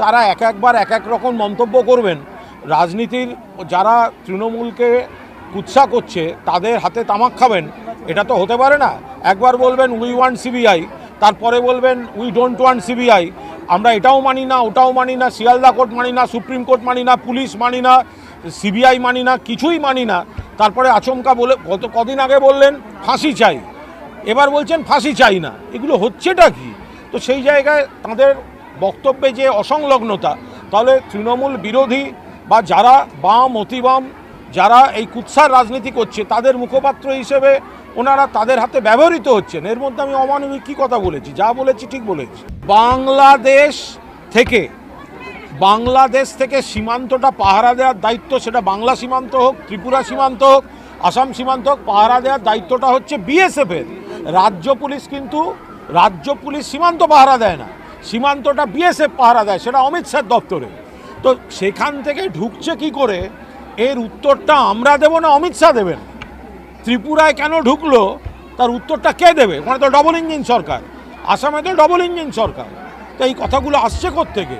তারা এক একবার এক এক রকম মন্তব্য করবেন। রাজনীতির যারা তৃণমূলকে কুৎসা করছে, তাদের হাতে তামাক খাবেন। এটা তো হতে পারে না। একবার বলবেন উই ওয়ান্ট সিবিআই তারপরে বলবেন উই ডোন্ট ওয়ান্ট সিবিআই আমরা এটাও মানি না, ওটাও মানি না, শিয়ালদা কোর্ট মানি না, সুপ্রিম কোর্ট মানি না, পুলিশ মানি না সিবিআই মানি না, কিছুই মানি না। তারপরে আচমকা বলে গত কদিন আগে বললেন, ফাঁসি চাই। এবার বলছেন, ফাঁসি চাই না। এগুলো হচ্ছেটা কি? তো সেই জায়গায় তাদের বক্তব্যে যে অসংলগ্নতা, তাহলে তৃণমূল বিরোধী বা যারা বাম, অতিবাম, যারা এই কুৎসার রাজনীতি করছে, তাদের মুখপাত্র হিসেবে ওনারা তাদের হাতে ব্যবহৃত হচ্ছেন। এর মধ্যে আমি অমানবিক কী কথা বলেছি? যা বলেছি ঠিক বলেছি। বাংলাদেশ থেকে বাংলাদেশ থেকে সীমান্তটা পাহারা দেওয়ার দায়িত্ব সেটা বাংলা সীমান্ত হোক, ত্রিপুরা সীমান্ত হোক, আসাম সীমান্ত হোক, পাহারা দেওয়ার দায়িত্বটা হচ্ছে বিএসএফের। রাজ্য পুলিশ কিন্তু, রাজ্য পুলিশ সীমান্ত পাহারা দেয় না। সীমান্তটা বিএসএফ পাহারা দেয়, সেটা অমিত শাহ দপ্তরে। তো সেখান থেকে ঢুকছে কি করে? এর উত্তরটা আমরা দেব না অমিত শাহ দেবেন? ত্রিপুরায় কেন ঢুকলো? তার উত্তরটা কে দেবে? মানে তো ডবল ইঞ্জিন সরকার। আসামে তো ডবল ইঞ্জিন সরকার। তো এই কথাগুলো আসছে থেকে